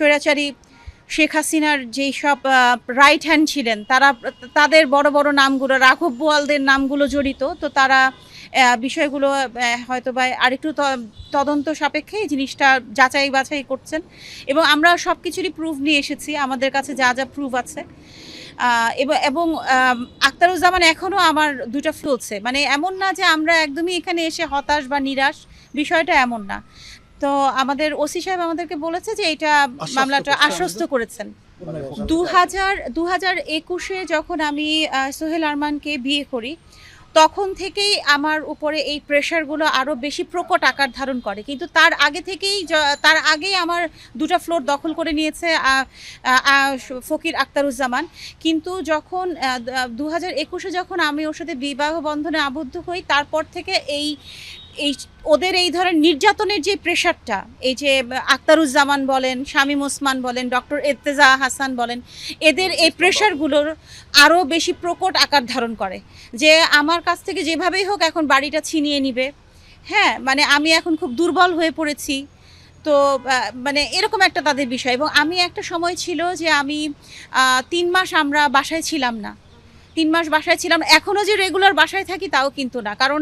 স্বৈরাচারী শেখ হাসিনার যেই সব রাইট হ্যান্ড ছিলেন, তারা, তাদের বড় বড় নামগুলো, রাঘব বোয়ালদের নামগুলো জড়িত, তো তারা বিষয়গুলো হয়তো বা আরেকটু তদন্ত সাপেক্ষে এই জিনিসটা যাচাই বাছাই করছেন এবং আমরা সব কিছুরই প্রুফ নিয়ে এসেছি, আমাদের কাছে যা যা প্রুফ আছে। এবং আখতারুজ্জামান এখনও আমার দুটো চলছে মানে এমন না যে আমরা একদমই এখানে এসে হতাশ বা নিরাশ, বিষয়টা এমন না। তো আমাদের ওসি সাহেব আমাদেরকে বলেছে যে এটা মামলাটা আশ্বস্ত করেছেন। দু হাজার দু হাজার একুশে যখন আমি সোহেল আরমানকে বিয়ে করি তখন থেকেই আমার উপরে এই প্রেশারগুলো আরও বেশি প্রকট আকার ধারণ করে। কিন্তু তার আগে থেকেই তার আগেই আমার দুটো ফ্লোর দখল করে নিয়েছে ফকির আক্তারুজ্জামান। কিন্তু যখন দু হাজার একুশে যখন আমি ওর সাথে বিবাহ বন্ধনে আবদ্ধ হই তারপর থেকে এই এই ওদের এই ধরনের নির্যাতনের যে প্রেশারটা, এই যে আক্তারুজ্জামান বলেন, শামীম ওসমান বলেন, ডক্টর এর্তেজা হাসান বলেন, এদের এই প্রেশারগুলোর আরও বেশি প্রকট আকার ধারণ করে। যে আমার কাছ থেকে যেভাবেই হোক এখন বাড়িটা ছিনিয়ে নিবে। হ্যাঁ মানে আমি এখন খুব দুর্বল হয়ে পড়েছি। তো মানে এরকম একটা তাদের বিষয়। এবং আমি একটা সময় ছিল যে আমি তিন মাস আমরা বাসায় ছিলাম না। তিন মাস বাসায় ছিলাম। এখনও যে রেগুলার বাসায় থাকি তাও কিন্তু না। কারণ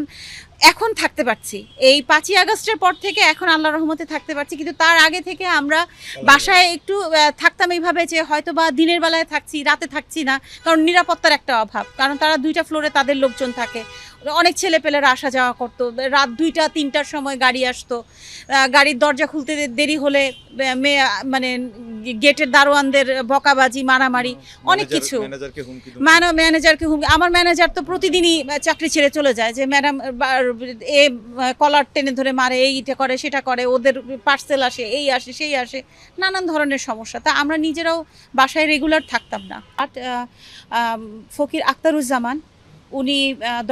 এখন থাকতে পারছি। এই পাঁচই আগস্টের পর থেকে এখন আল্লাহ রহমতে থাকতে পারছি। কিন্তু তার আগে থেকে আমরা বাসায় একটু থাকতাম এইভাবে যে হয়তো বা দিনের বেলায় থাকছি রাতে থাকছি না। কারণ নিরাপত্তার একটা অভাব। কারণ তারা দুইটা ফ্লোরে তাদের লোকজন থাকে। অনেক ছেলেপেলেরা আসা যাওয়া করতো। রাত দুইটা তিনটার সময় গাড়ি আসতো। গাড়ির দরজা খুলতে দেরি হলে মেয়ে মানে গেটের দারোয়ানদের বকাবাজি মারামারি অনেক কিছু। ম্যানেজারকে হুমকি আমার ম্যানেজার তো প্রতিদিনই চাকরি ছেড়ে চলে যায়। যে ম্যাডাম এ কলার টেনে ধরে মারে এইটা করে, সেটা করে, ওদের পার্সেল আসে, এই আসে, সেই আসে, নানান ধরনের সমস্যা। তা আমরা নিজেরাও বাসায় রেগুলার থাকতাম না। আর ফকির আক্তারুজ্জামান, উনি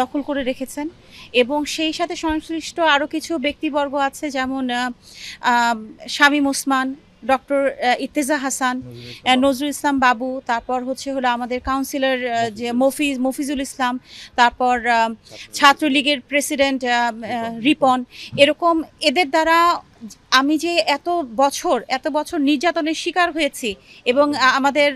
দখল করে রেখেছেন এবং সেই সাথে সংশ্লিষ্ট আরও কিছু ব্যক্তিবর্গ আছে যেমন শামীম ওসমান ডক্টর ইত্তেজা হাসান নজরুল ইসলাম বাবু তারপর হচ্ছে হলো আমাদের কাউন্সিলর যে মফিজ মফিজুল ইসলাম তারপর ছাত্রলীগের প্রেসিডেন্ট রিপন। এরকম এদের দ্বারা আমি যে এত বছর এত বছর নির্যাতনের শিকার হয়েছি এবং আমাদের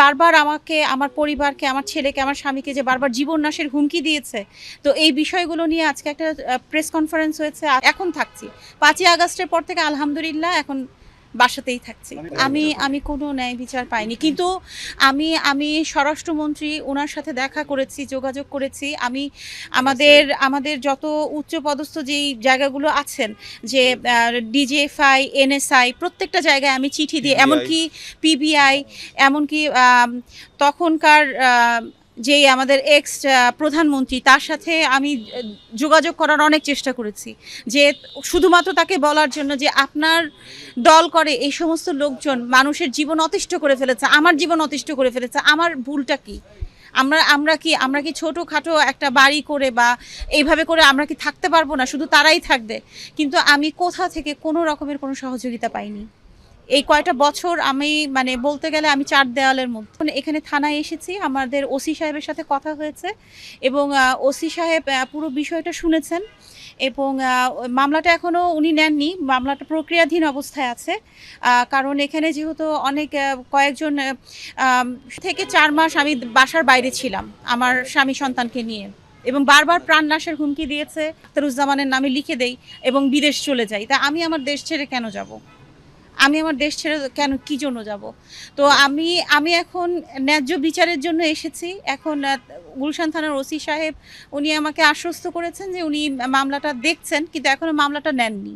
বারবার আমাকে আমার পরিবারকে আমার ছেলেকে আমার স্বামীকে যে বারবার জীবন নাশের হুমকি দিয়েছে তো এই বিষয়গুলো নিয়ে আজকে একটা প্রেস কনফারেন্স হয়েছে এখন থাকছি। পাঁচই আগস্টের পর থেকে আলহামদুলিল্লাহ এখন বাসাতেই থাকছি। আমি আমি কোনো ন্যায় বিচার পাইনি। কিন্তু আমি আমি স্বরাষ্ট্রমন্ত্রী ওনার সাথে দেখা করেছি যোগাযোগ করেছি। আমি আমাদের আমাদের যত উচ্চ পদস্থ যেই জায়গাগুলো আছেন যে ডিজিএফআই এনএসআই প্রত্যেকটা জায়গায় আমি চিঠি দিয়ে এমনকি পিবিআই এমনকি তখনকার যেই আমাদের এক্স প্রধানমন্ত্রী, তার সাথে আমি যোগাযোগ করার অনেক চেষ্টা করেছি। যে শুধুমাত্র তাকে বলার জন্য যে আপনার দল করে এই সমস্ত লোকজন মানুষের জীবন অতিষ্ঠ করে ফেলেছে, আমার জীবন অতিষ্ঠ করে ফেলেছে, আমার ভুলটা কি? আমরা আমরা কি আমরা কি ছোটোখাটো একটা বাড়ি করে বা এইভাবে করে আমরা কি থাকতে পারব না? শুধু তারাই থাকবে। কিন্তু আমি কোথা থেকে কোনো রকমের কোনো সহযোগিতা পাইনি। এই কয়টা বছর আমি মানে বলতে গেলে আমি চার দেওয়ালের মধ্যে। এখানে থানায় এসেছি, আমাদের ওসি সাহেবের সাথে কথা হয়েছে এবং ওসি সাহেব পুরো বিষয়টা শুনেছেন এবং মামলাটা এখনও উনি নেননি, মামলাটা প্রক্রিয়াধীন অবস্থায় আছে। কারণ এখানে যেহেতু অনেক কয়েকজন থেকে চার মাস আমি বাসার বাইরে ছিলাম আমার স্বামী সন্তানকে নিয়ে এবং বারবার প্রাণ প্রাণনাশের হুমকি দিয়েছে, আখতারুজ্জামানের নামে লিখে দেই এবং বিদেশ চলে যাই। তা আমি আমার দেশ ছেড়ে কেন যাব? আমি আমার দেশ ছেড়ে কেন, কি জন্য যাব? তো আমি আমি এখন ন্যায্য বিচারের জন্য এসেছি। এখন গুলশান থানার ওসি সাহেব, উনি আমাকে আশ্বস্ত করেছেন যে উনি মামলাটা দেখছেন, কিন্তু এখনও মামলাটা নেননি।